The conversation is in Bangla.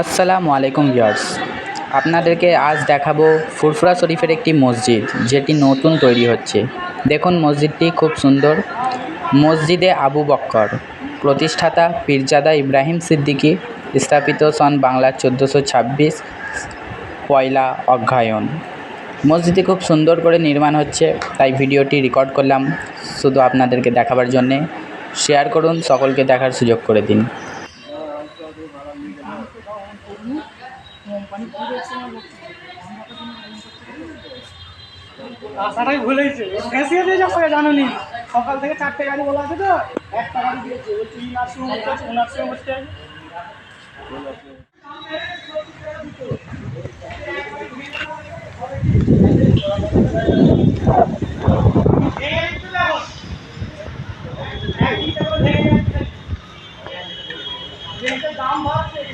আসসালামু আলাইকুম ইয়ার্স আপনাদেরকে আজ দেখাবো ফুরফুরা শরীফের একটি মসজিদ যেটি নতুন তৈরি হচ্ছে। দেখুন মসজিদটি খুব সুন্দর। মসজিদে আবু বক্কর প্রতিষ্ঠাতা পীরজাদা ইব্রাহিম সিদ্দিকী স্থাপিত সন বাংলা চোদ্দোশো ছাব্বিশ পয়লা অগ্রহায়ণ মসজিদটি খুব সুন্দর করে নির্মাণ হচ্ছে তাই ভিডিওটি রেকর্ড করলাম। শুধু আপনাদেরকে দেখাবার জন্যে। শেয়ার করুন, সকলকে দেখার সুযোগ করে দিন। আসাটাই ভুলেছে ফেঁসিয়ে আমাকে জানুনি সকাল থেকে চারটে গাড়ি বলা আছে তো। একটা গাড়ি দিয়েছে নার্সিং जिनके दाम भाव से